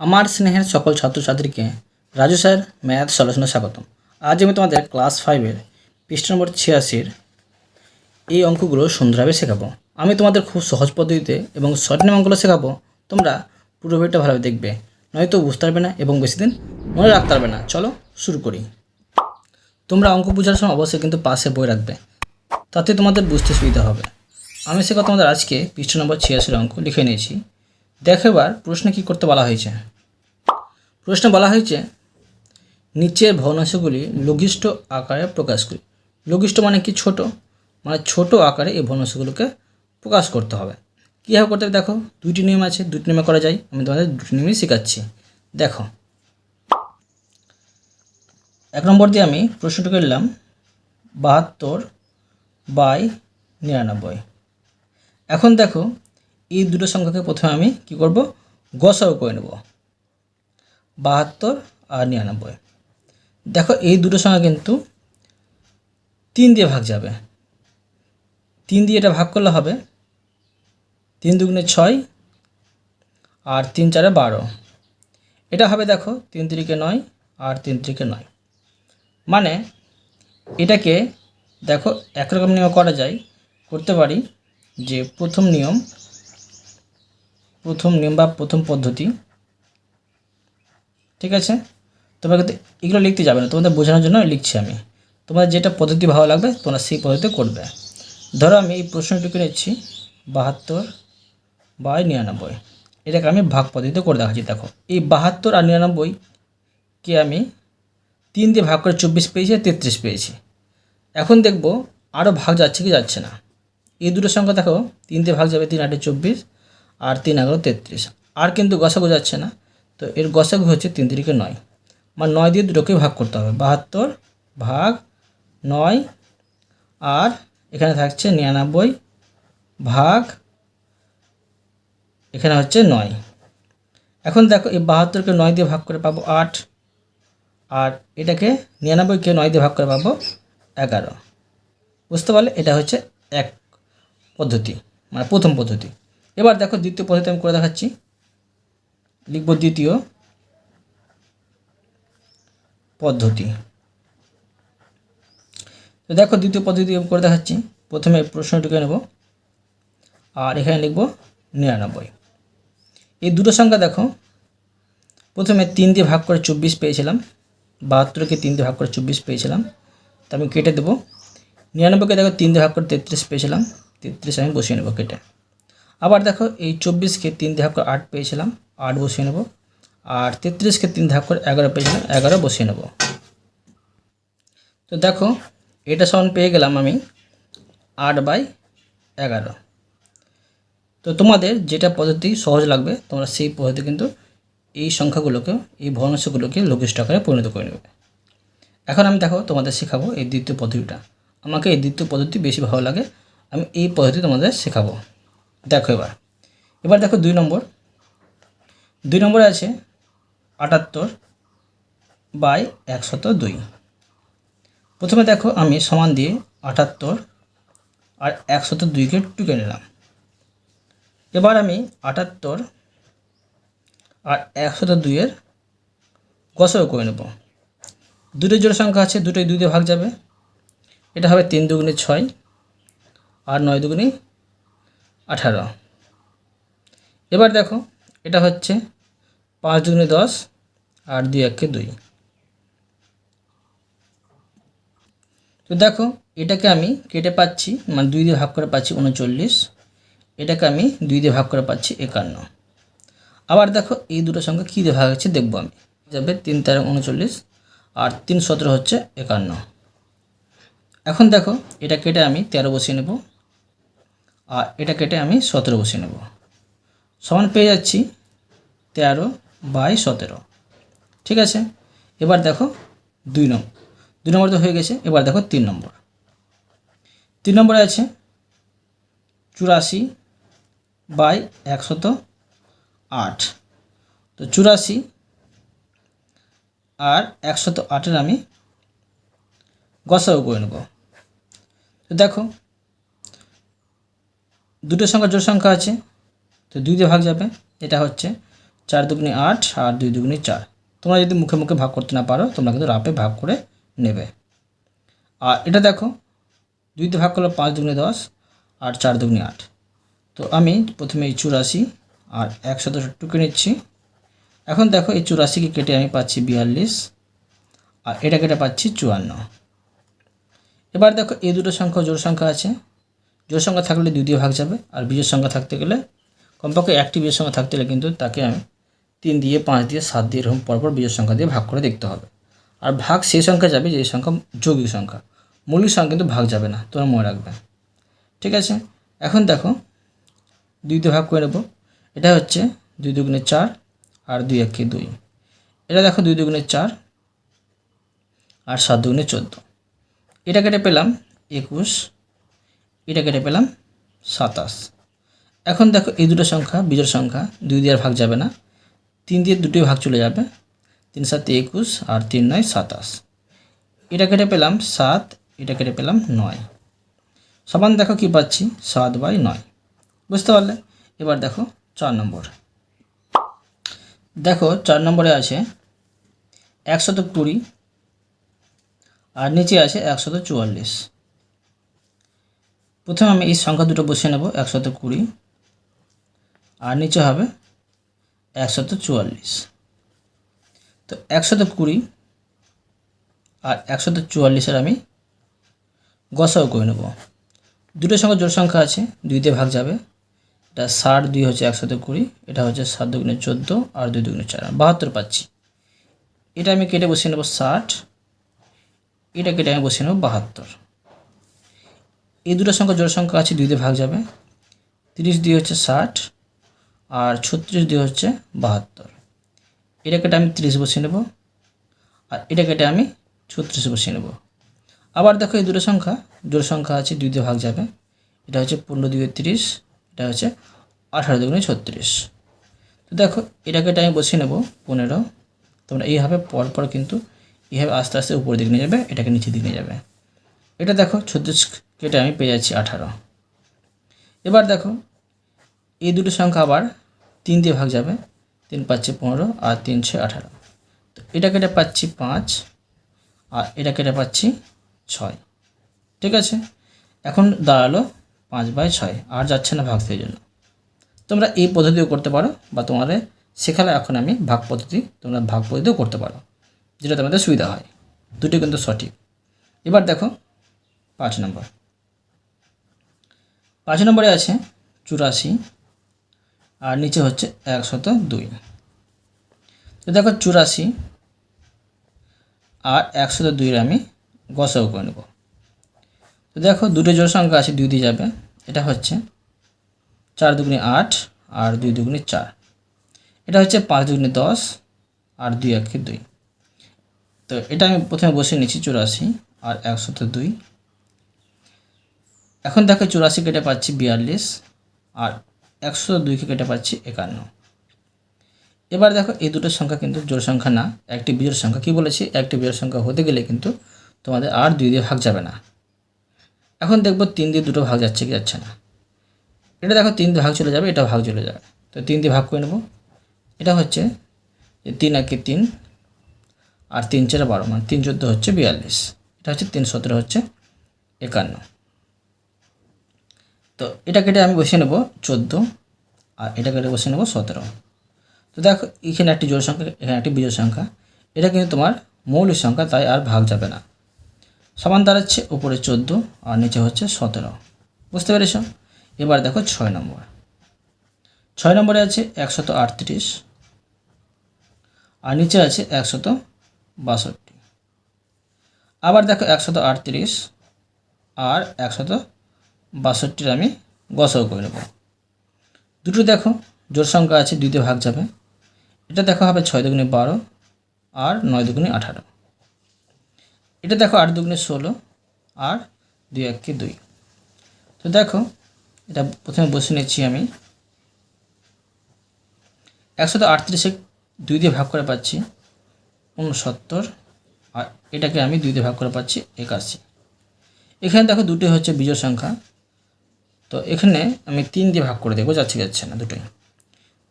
আমার স্নেহের সকল ছাত্রছাত্রীকে রাজু স্যার, ম্যাথ সলিউশনে স্বাগতম। আজ আমি তোমাদের ক্লাস ফাইভের পৃষ্ঠ নম্বর ছিয়াশির এই অঙ্কগুলো সুন্দরভাবে শেখাবো। আমি তোমাদের খুব সহজ পদ্ধতিতে এবং নেম অঙ্কগুলো শেখাবো। তোমরা পুরো ভিডিওটা ভালোভাবে দেখবে। নয়তো বুঝতে পারবে না এবং বেশি দিন মনে রাখতে পারবে না। চলো শুরু করি। তোমরা অঙ্ক বোঝার সময় অবশ্যই কিন্তু পাশে বই রাখবে। তাতে তোমাদের বুঝতে সুবিধা হবে। আমি শেখা তোমাদের আজকে পৃষ্ঠ নম্বর ছিয়াশির অঙ্ক লিখে নিয়েছি। দেখো এবার প্রশ্নে কী করতে বলা হয়েছে? প্রশ্নে বলা হয়েছে, নিচের ভগ্নাংশগুলি লঘিষ্ঠ আকারে প্রকাশ করি। লঘিষ্ঠ মানে কি ছোট? মানে ছোট আকারে এই ভগ্নাংশগুলোকে প্রকাশ করতে হবে। কীভাবে করতে হবে দেখো? দুইটি নিয়ম আছে দুটি নিয়মে করা যায়। আমি তোমাদের দুটি নিয়মই শেখাচ্ছি। দেখো, এক নম্বর দিয়ে আমি প্রশ্নটা করলাম, বাহাত্তর বাই নিরানব্বই। এখন দেখো এই দুটো সংখ্যাকে প্রথমে আমি কি করব? গসাও করে নেব। বাহাত্তর আর নিরানব্বই। দেখো, এই দুটো সংখ্যা কিন্তু তিন দিয়ে ভাগ যাবে। তিন দিয়ে এটা ভাগ করলে হবে তিন দুগুণে ছয় আর তিন চারে বারো। এটা হবে দেখো তিন তিরিকে নয় আর তিন তিরিকে নয়। মানে এটাকে দেখো একরকম নিয়ম করা যায়। করতে পারি যে প্রথম নিয়ম প্রথম নিয়ম বা প্রথম পদ্ধতি। ঠিক আছে? তোমরা কিন্তু এগুলো লিখতে যাবে না, তোমাদের বোঝানোর জন্য লিখছি আমি। তোমাদের যেটা পদ্ধতি ভালো লাগবে, তোমরা সেই পদ্ধতিতে করবে। ধরো আমি এই প্রশ্নটুকু নিচ্ছি, বাহাত্তর বাই নিরানব্বই। এটাকে আমি ভাগ পদ্ধতিতে করে দেখাচ্ছি, দেখো। এই বাহাত্তর আর নিরানব্বইকে আমি তিন দিয়ে ভাগ করে চব্বিশ পেয়েছি আর তেত্রিশ পেয়েছি। এখন দেখব আরও ভাগ যাচ্ছে কি যাচ্ছে না। এই দুটো সংখ্যা দেখো, তিন ভাগ যাবে তিন আটে চব্বিশ আর তিন এগারো তেত্রিশ। আর কিন্তু গসাগু যাচ্ছে না, তো এর গসাগু হচ্ছে তিন তিরিকে নয়। মানে নয় দিয়ে দুটোকে ভাগ করতে হবে। বাহাত্তর ভাগ নয়, আর এখানে থাকছে নিরানব্বই ভাগ, এখানে হচ্ছে নয়। এখন দেখো, এই বাহাত্তরকে নয় দিয়ে ভাগ করে পাবো আট, আর এটাকে নিরানব্বইকে নয় দিয়ে ভাগ করে পাবো এগারো। বুঝতে পারলে? এটা হচ্ছে এক পদ্ধতি মানে প্রথম পদ্ধতি। এবার দেখো দ্বিতীয় পদ্ধতি আমি করে দেখাচ্ছি। লিখব দ্বিতীয় পদ্ধতি। তো দেখো দ্বিতীয় পদ্ধতি আমি করে দেখাচ্ছি। প্রথমে প্রশ্নটিকে নেব। আর এখানে লিখব নিরানব্বই। এই দুটো সংখ্যা দেখো, প্রথমে তিন দিয়ে ভাগ করে চব্বিশ পেয়েছিলাম, বাহাত্তরকে তিন দিয়ে ভাগ করে চব্বিশ পেয়েছিলাম, তো আমি কেটে দেবো। নিরানব্বইকে দেখো তিন দিয়ে ভাগ করে তেত্রিশ পেয়েছিলাম, তেত্রিশ আমি বসিয়ে নেব কেটে। আবার দেখো এই চব্বিশকে তিন ভাগ করে আট পেয়েছিলাম, আট বসিয়ে নেব। আর তেত্রিশকে তিন ভাগ করে এগারো পেয়েছিলাম, এগারো বসিয়ে নেব। তো দেখো, এটা সমান পেয়ে গেলাম আমি আট বাই এগারো। তো তোমাদের যেটা পদ্ধতি সহজ লাগবে, তোমরা সেই পদ্ধতি কিন্তু এই সংখ্যাগুলোকে, এই ভগ্নাংশগুলোকে লঘিষ্ঠ আকারে পরিণত করে নেবে। এখন আমি দেখো তোমাদের শেখাবো এই দ্বিতীয় পদ্ধতিটা। আমাকে এই দ্বিতীয় পদ্ধতি বেশি ভালো লাগে, আমি এই পদ্ধতি তোমাদের শেখাবো। দেখো এবার। এবার দেখো দুই নম্বর। দুই নম্বরে আছে আটাত্তর বাই একশত দুই। প্রথমে দেখো আমি সমান দিয়ে আটাত্তর আর একশত দুইকে টুকে নিলাম। এবার আমি আটাত্তর আর একশত দুইয়ের গসও করে নেব। দুটো জোড় সংখ্যা আছে, দুটোই দুই দিয়ে ভাগ যাবে। এটা হবে তিন দুগুণে ছয় আর নয় দুগুণে আঠারো। এবার দেখো, এটা হচ্ছে পাঁচ দুগুণে দশ আর দুই একে দুই। তো দেখো, এটাকে আমি কেটে পাচ্ছি মানে দুই দিয়ে ভাগ করে পাচ্ছি উনচল্লিশ। এটাকে আমি দুই দিয়ে ভাগ করে পাচ্ছি একান্ন। আবার দেখো, এই দুটো সংখ্যা কী দিয়ে ভাগ হচ্ছে দেখব আমি। যাবে তিন তেরো উনচল্লিশ আর তিন সতেরো হচ্ছে একান্ন। এখন দেখো, এটা কেটে আমি তেরো বসিয়ে নেব। আর এটা কেটে আমি সতেরো বসে নেব। সমান পেয়ে যাচ্ছি তেরো বাই সতেরো। ঠিক আছে? এবার দেখো দুই নম্বর দুই নম্বর তো হয়ে গেছে, এবার দেখো তিন নম্বর। তিন নম্বরে আছে চুরাশি বাই একশত আট। তো চুরাশি আর একশত আটের আমি গসাও করে নেব। তো দেখো দুটো সংখ্যা জোর সংখ্যা আছে, তো দুই দিয়ে ভাগ যাবে, এটা হচ্ছে চার দুগুনি আট আর দুই দুগুনি চার। তোমরা যদি মুখে মুখে ভাগ করতে না পারো, তোমরা কিন্তু রাপে ভাগ করে নেবে। আর এটা দেখো দুইতে ভাগ করলে পাঁচ দুগুনি দশ আর চার দুগুনি আট। তো আমি প্রথমে এই চুরাশি আর একশো দশ টুকে নিচ্ছি। এখন দেখো এই চুরাশিকে কেটে আমি পাচ্ছি বিয়াল্লিশ আর এটা কেটে পাচ্ছি চুয়ান্ন। এবার দেখো এই দুটো সংখ্যা জোড় সংখ্যা আছে জোড় সংখ্যা থাকলে দুই দিয়ে ভাগ যাবে, আর বিজোড় সংখ্যা থাকতে গেলে কমপক্ষে একটি বিজোড় সংখ্যা থাকতে গেলে কিন্তু তাকে আমি তিন দিয়ে, পাঁচ দিয়ে, সাত দিয়ে এরকম পরপর বিজোড় সংখ্যা দিয়ে ভাগ করে দেখতে হবে। আর ভাগ সেই সংখ্যা যাবে যে সংখ্যা যৌগিক সংখ্যা। মৌলিক সংখ্যা কিন্তু ভাগ যাবে না, তোমরা মনে রাখবে। ঠিক আছে? এখন দেখো দুই দিয়ে ভাগ করে নেব। এটা হচ্ছে দুই দুগুণে চার আর দুই একে দুই। এটা দেখো দুই দুগুণে চার আর সাত দুগুণে চোদ্দ। এটা কেটে পেলাম একুশ এটা কেটে পেলাম সাতাশ। এখন দেখো এই দুটো সংখ্যা, বিজোড় সংখ্যা, দুই দিয়ে ভাগ যাবে না। তিন দিয়ে দুটোই ভাগ চলে যাবে। তিন সাতে একুশ আর তিন নয় সাতাশ। এটা কেটে পেলাম সাত, এটা কেটে পেলাম নয়। সমান দেখো কি পাচ্ছি? সাত বাই নয়। বুঝতে পারলে? এবার দেখো চার নম্বর। দেখো চার নম্বরে আছে একশত কুড়ি আর নিচে আছে একশত চুয়াল্লিশ। প্রথমে আমি এই সংখ্যা দুটো বসিয়ে নেব, একশত কুড়ি। আর নিচে হবে একশত চুয়াল্লিশ। তো একশত কুড়ি আর একশত চুয়াল্লিশের আমি গসাও করে নেব। দুটো সংখ্যা জোড় সংখ্যা আছে, দুই দিয়ে ভাগ যাবে। এটা ষাট, দুই হচ্ছে একশত কুড়ি, এটা হচ্ছে সাত দুগুণে চোদ্দ আর দুই দুগুণে চার বাহাত্তর পাচ্ছি। এটা আমি কেটে বসিয়ে নেব ষাট, এটা কেটে আমি বসিয়ে নেব বাহাত্তর। এই দুটো সংখ্যা জোড় সংখ্যা আছে দুই দিয়ে ভাগ যাবে। তিরিশ দুই হচ্ছে ষাট, আর ছত্রিশ দুই হচ্ছে বাহাত্তর। এটা কেটে আমি তিরিশ বসিয়ে নেব, আর এটা কেটে আমি ছত্রিশ বসিয়ে নেব। আবার দেখো এই দুটো সংখ্যা, জোড় সংখ্যা আছে দুই দিয়ে ভাগ যাবে। এটা হচ্ছে পনেরো দুই তিরিশ, এটা হচ্ছে আঠারো দুগুণে ছত্রিশ। তো দেখো, এটা কেটে আমি বসিয়ে নেব, পনেরো। তোমরা এইভাবে পরপর কিন্তু এইভাবে আস্তে আস্তে উপরের দিকে নিয়ে যাবে, এটাকে নিচের দিকে নিয়ে যাবে। এটা দেখো ছত্রিশ কেটে আমি পেয়ে যাচ্ছি আঠারো। এবার দেখো, এই দুটো সংখ্যা আবার তিন দিয়ে ভাগ যাবে, তিন পাচ্ছে পনেরো আর তিন ছয় আঠারো। তো এটা কেটে পাচ্ছি পাঁচ আর এটা কেটে পাচ্ছি ছয়। ঠিক আছে? এখন দাঁড়াল পাঁচ বাই ছয়, আর যাচ্ছে না ভাগ সেই জন্য। তোমরা এই পদ্ধতিও করতে পারো বা তোমাদের শেখালে এখন আমি ভাগ পদ্ধতি, তোমরা ভাগ পদ্ধতিও করতে পারো, যেটা তোমাদের সুবিধা হয়। দুটি কিন্তু সঠিক। এবার দেখো পাঁচ নম্বর। পাঁচ নম্বরে আছে চুরাশি, আর নিচে হচ্ছে একশত দুই। তো দেখো চুরাশি আর একশত দুইয়ের আমি গসাও করে নেব। তো দেখো দুটো জোড় সংখ্যা আছে, দুই দিয়ে যাবে। এটা হচ্ছে চার দুগুনি আট আর দুই দুগুনি চার। এটা হচ্ছে পাঁচ দুগুনি দশ আর দুই একে দুই। তো এটা আমি প্রথমে বসে নিচ্ছি চুরাশি আর একশত দুই। এখন দেখো চুরাশি কেটে পাচ্ছি বিয়াল্লিশ আর একশো দুইকে কেটে পাচ্ছি একান্ন। এবার দেখো এই দুটো সংখ্যা কিন্তু জোড় সংখ্যা না, একটি বিজোড় সংখ্যা। কি বলেছি? একটি বিজোড় সংখ্যা হতে গেলে কিন্তু তোমাদের আর দুই দিয়ে ভাগ যাবে না। এখন দেখব তিন দিয়ে দুটো ভাগ যাচ্ছে কি যাচ্ছে না। এটা দেখো তিন দিয়ে ভাগ চলে যাবে, এটা ভাগ চলে যাবে। তো তিন দিয়ে ভাগ করে নেব। এটা হচ্ছে তিন একে তিন আর তিন চারে বারো মানে তিন চোদ্দ হচ্ছে বিয়াল্লিশ। এটা হচ্ছে তিন সতেরো হচ্ছে একান্ন। তো এটা কেটে আমি বসিয়ে নেব চোদ্দ, আর এটা কেটে বসিয়ে নেব সতেরো। তো দেখো, এখানে একটি জোড় সংখ্যা, এখানে একটি বিজোড় সংখ্যা। এটা কিন্তু তোমার মৌলিক সংখ্যা, তাই আর ভাগ যাবে না। সমান দাঁড়াচ্ছে উপরে চোদ্দ, আর নিচে হচ্ছে সতেরো। বুঝতে পেরেছ? এবার দেখো ছয় নম্বর। ছয় নম্বরে আছে একশত আটত্রিশ, আর নিচে আছে একশত বাষট্টি। আবার দেখো একশত আটত্রিশ, আর একশত বাষট্টির আমি গসাও করে নেব। দুটো দেখো জোর সংখ্যা আছে দুইতে ভাগ যাবে। এটা দেখো হবে ছয় দুগুণে বারো আর নয় দুগুণে আঠারো। এটা দেখো আট দুগুণে ষোলো আর দুই এককে দুই। তো দেখো, এটা প্রথমে বসে নিচ্ছি আমি। একশত আটত্রিশে দুই দিয়ে ভাগ করে পাচ্ছি উনসত্তর আর এটাকে আমি দুই দিয়ে ভাগ করে পাচ্ছি একাশি। এখানে দেখো দুটোই হচ্ছে বিজয় সংখ্যা। তো এখানে আমি তিন দিয়ে ভাগ করে দেবো যাচ্ছে যাচ্ছে না, দুটোই।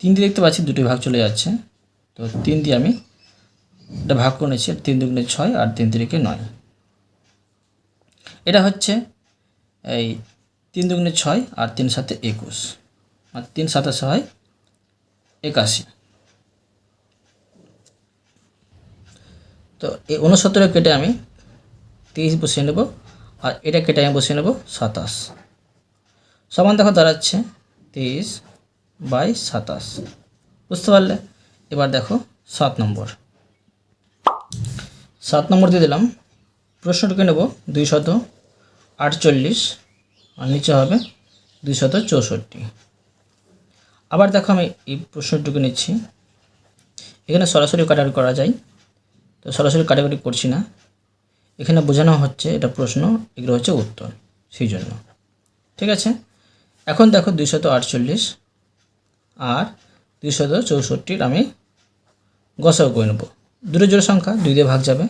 তিন দিয়ে দেখতে পাচ্ছি দুটি ভাগ চলে যাচ্ছে। তো তিন দিয়ে আমি এটা ভাগ করে নিচ্ছি, তিন দুগুণে ছয় আর তিন তিরিকে নয়। এটা হচ্ছে এই তিন দুগুণে ছয় আর তিন সাথে একুশ। আর তিন সাতাশে হয় একাশি। তো এই উনসত্তরে কেটে আমি তেইশ বসিয়ে নেব আর এটা কেটে আমি বসিয়ে নেব সাতাশ। সমান দেখো দাঁড়াচ্ছে তেইশ বাই সাতাশ। বুঝতে পারলে? এবার দেখো সাত নম্বর। সাত নম্বর দিয়ে দিলাম। প্রশ্নটাকে নেব দুই শত আটচল্লিশ আর নিচে হবে দুই শত চৌষট্টি। আবার দেখো আমি এই প্রশ্নটুকু নিচ্ছি। এখানে সরাসরি কাটাকাটি করা যায়। তো সরাসরি কাটাকাটি করছি না। এখানে বোঝানো হচ্ছে এটা প্রশ্ন, এগুলো হচ্ছে উত্তর, সেই জন্য। ঠিক আছে? এখন দেখো দুইশত আটচল্লিশ আর দুইশত চৌষট্টির আমি গসাও করে নেব। দুটো জোড় সংখ্যা, দুই দিয়ে ভাগ যাবে।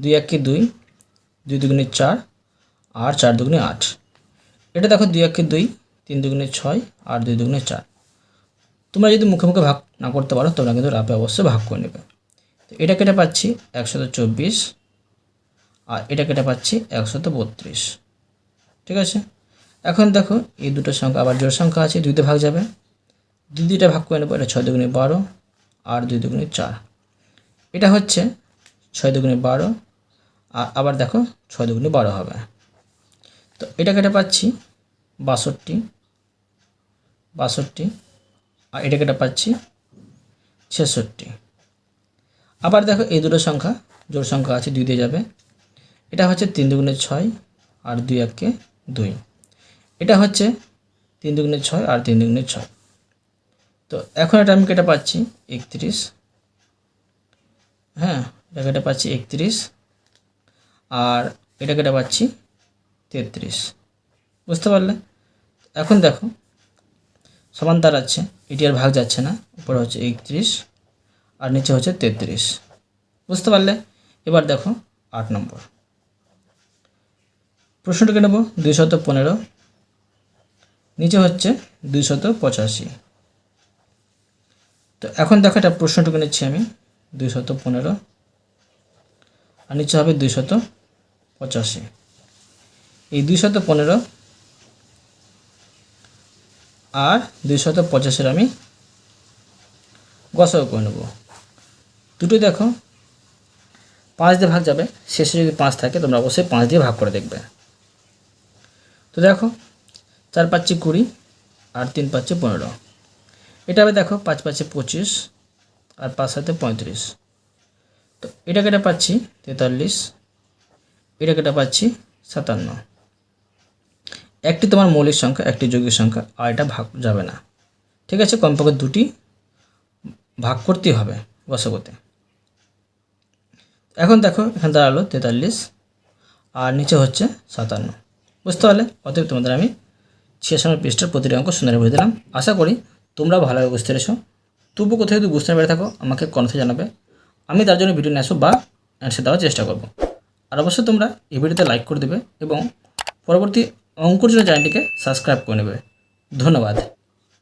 দুই এককে দুই দুই দুগুণে চার আর চার দুগুণে আট। এটা দেখো দুই এককে দুই, তিন দুগুণে ছয় আর দুই দুগুণে চার। তোমরা যদি মুখে মুখে ভাগ না করতে পারো, তোমরা কিন্তু রাপে অবশ্যই ভাগ করে নেবে। তো এটা কেটে পাচ্ছি একশত চব্বিশ আর এটা কেটে পাচ্ছি একশত বত্রিশ। ঠিক আছে? এখন দেখো, এই দুটো সংখ্যা আবার জোড় সংখ্যা আছে, দুইতে ভাগ যাবে। দুই দুইটা ভাগ করে নেব, এটা ছয় দুগুণে বারো, আর দুই দুগুণে চার। এটা হচ্ছে ছয় দুগুণে বারো, আর আবার দেখো, ছয় দুগুণে বারো হবে। তো এটা কেটে পাচ্ছি, বাষট্টি বাষট্টি, আর এটা কেটে পাচ্ছি, ছেষট্টি। আবার দেখো, এই দুটো সংখ্যা, জোড় সংখ্যা আছে, দুই দিয়ে যাবে। এটা হচ্ছে তিন দুগুণে ছয়, আর দুই এককে দুই। এটা হচ্ছে তিন দুগুণে ছয় আর তিন দুগুণে ছয়। তো এখন এটা আমি কেটে পাচ্ছি একত্রিশ। হ্যাঁ এটা কেটে পাচ্ছি একত্রিশ আর এটা কেটে পাচ্ছি তেত্রিশ। বুঝতে পারলে? এখন দেখো সমান দাঁড়াচ্ছে এটি আর ভাগ যাচ্ছে না, উপরে হচ্ছে একত্রিশ আর নিচে হচ্ছে তেত্রিশ। বুঝতে পারলে? এবার দেখো আট নম্বর। প্রশ্নটাকে নেব দুইশত পনেরো নিচে হচ্ছে দুইশত পঁচাশি। তো এখন দেখো এটা প্রশ্নটুকু নিচ্ছি আমি, দুইশত পনেরো। আর নিচে হবে দুইশত পঁচাশি। এই দুইশত পনেরো আর দুইশত পঁচাশির আমি গসাও করে নেব। দুটো দেখো, পাঁচ দিয়ে ভাগ যাবে, শেষে যদি পাঁচ থাকে তোমরা অবশ্যই পাঁচ দিয়ে ভাগ করে দেখবে। তো দেখো চার পাঁচে কুড়ি আর তিন পাঁচে পনেরো। এটা হবে দেখো পাঁচ পাঁচে পঁচিশ আর পাঁচ সাথে পঁয়ত্রিশ। তো এটা কেটে পাচ্ছি তেতাল্লিশ, এটা কেটে পাচ্ছি সাতান্ন। একটি তোমার মৌলিক সংখ্যা, একটি যৌগিক সংখ্যা, আর এটা ভাগ যাবে না। ঠিক আছে? কমপক্ষে দুটি ভাগ করতেই হবে গসগতে এখন দেখো, এখানে দাঁড়াল তেতাল্লিশ আর নিচে হচ্ছে সাতান্ন। বুঝতে পারলে? অতএব তোমাদের আমি ছিয়াশি পৃষ্ঠার প্রতিটি অঙ্ক সুন্দর বুঝে দিলাম। আশা করি তোমরা ভালোভাবে বুঝতে পেরেছ। তবু কোথায় যদি বুঝতে পেরে থাকো, আমাকে কনফে জানাবে। আমি তার জন্য ভিডিও নিয়ে আসব বা অ্যান্সার দেওয়ার চেষ্টা করব। আর অবশ্যই তোমরা এই ভিডিওতে লাইক করে দেবে এবং পরবর্তী অঙ্কর জন্য চ্যানেলটিকে সাবস্ক্রাইব করে নেবে। ধন্যবাদ।